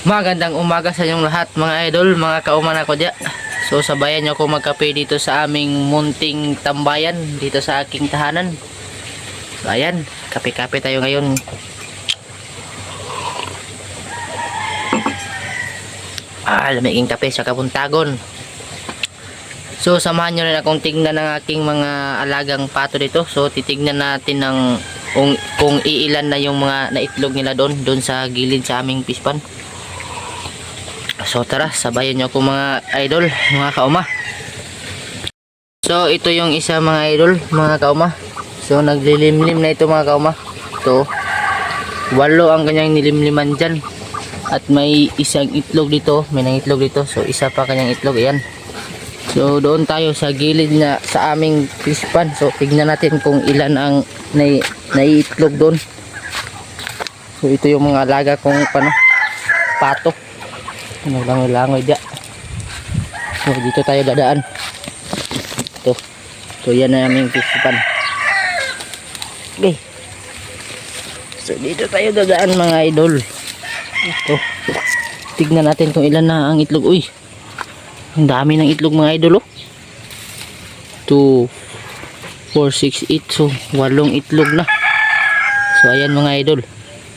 Magandang umaga sa inyong lahat mga idol, mga kauman ako dya. So sabayan nyo ako magkape dito sa aming munting tambayan dito sa aking tahanan. So ayan, kape-kape tayo ngayon. Ah, lamiging kape sa kabuntagon. So samahan nyo rin akong tignan ng aking mga alagang pato dito. So titignan natin ng kung, kung iilan na yung mga naitlog nila doon, doon sa gilid sa aming pispan. So tara, sabayan nyo ako mga idol, mga kauma. So ito yung isa mga idol, mga kauma. So naglilimlim na ito mga kauma. Ito, walo ang kanyang nilimliman dyan. At may isang itlog dito, may nangitlog dito. So isa pa kanyang itlog, ayan. So doon tayo sa gilid na sa aming pispan. So tignan natin kung ilan ang nai, naiitlog doon. So ito yung mga alaga kong pano, pato. Ano lang langoy dia. So dito tayo dadaan. Ito. So yan na aming pispan. Okay. So dito tayo dadaan mga idol. Ito. Tignan natin kung ilan na ang itlog. Uy. Ang dami ng itlog mga idol oh. 2 4 6 8 so walong itlog na. So ayan mga idol.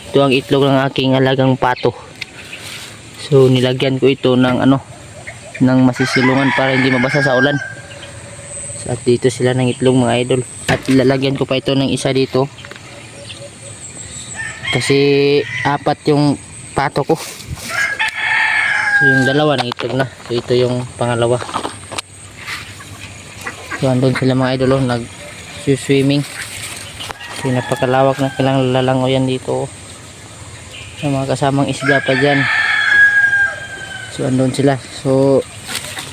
Ito ang itlog ng aking alagang pato. So nilagyan ko ito ng ano ng masisilungan para hindi mabasa sa ulan. At dito sila ng itlog mga idol. At lalagyan ko pa ito ng isa dito. Kasi apat yung pato ko. So yung dalawa ng itlog na. So ito yung pangalawa. So andun sila mga idol oh, nag swimming. So napakalawak na kailang lalangoyan dito. oh. May mga kasamang isda pa dyan. So andun sila. So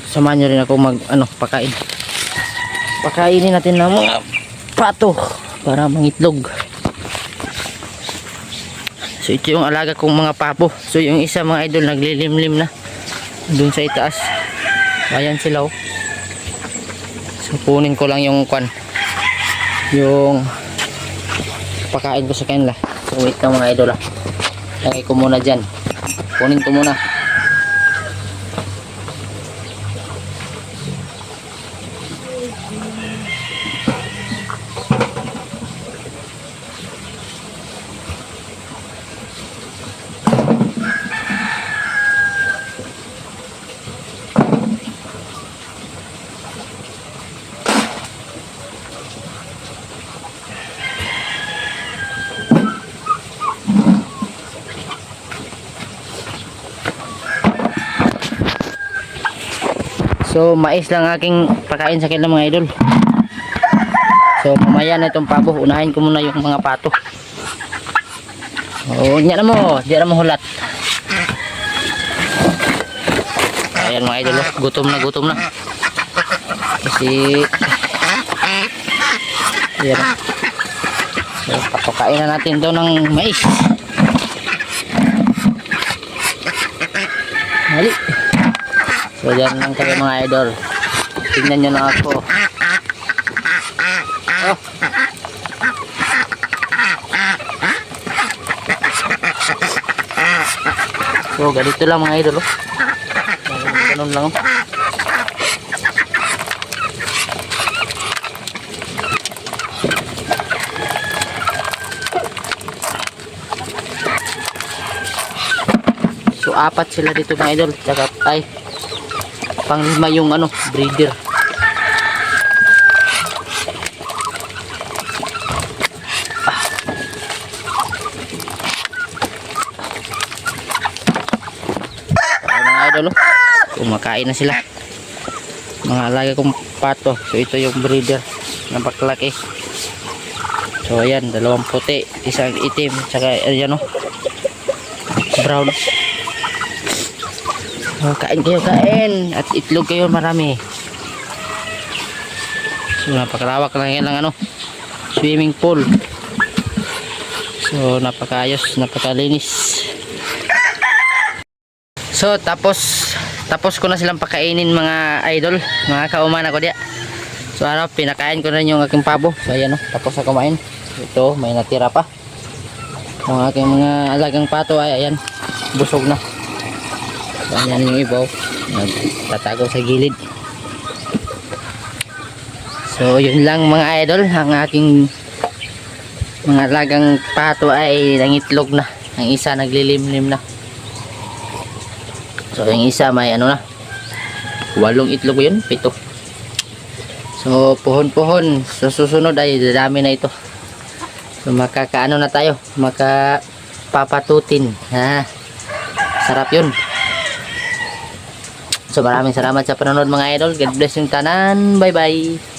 samahan nyo rin ako mag ano pakain. Pakainin natin ng mga pato para mangitlog. So ito yung alaga kong mga papo. So yung isa mga idol naglilimlim na. Doon sa itaas. Ayan sila oh. So kunin ko lang yung kwan. Yung pakain ko sa kanila. So wait lang mga idol ah. Lagay ko muna dyan. Kunin ko muna. So mais lang aking pakain sa kanila mga idol. So mamaya na itong pabo. Unahin ko muna yung mga pato. Oh, nya na mo, di na mo hulat. Ayan mga idol, oh. gutom na gutom na. Kasi Ayan. So, papakain na natin daw ng mais. Mali. So dyan lang kami mga idol. Tingnan nyo na ako. Oh. So ganito lang mga idol. Oh. Ganun lang. So apat sila dito mga idol. Tsaka ay panglima yung ano breeder. Ah. mga idol oh. kumakain na sila. Mga alaga kong pato. So ito yung breeder napakalaki so ayan dalawang puti isang itim tsaka ayan oh. Brown Oh, kain kayo, kain. At itlog kayo marami. So, napakalawak lang yan ng ano, swimming pool. So, napakayos, napakalinis. So, tapos, tapos ko na silang pakainin mga idol, mga kauman ako diya. So, ano, pinakain ko na yung aking pabo. So, ayan, oh, tapos na kumain. Ito, may natira pa. Ang aking mga alagang pato ay, ayan, busog na. So, ayan yung ibaw. Nagtatago sa gilid. So, yun lang mga idol. Ang aking mga lagang pato ay nangitlog na. Ang isa naglilimlim na. So, yung isa may ano na. Walong itlog yun. Pito. So, puhon-puhon. Sa susunod ay dadami na ito. So, makakaano na tayo. Makapapatutin. Ha? Sarap yun. So, maraming salamat sa panonood mga idol. God bless yung tanan. Bye-bye.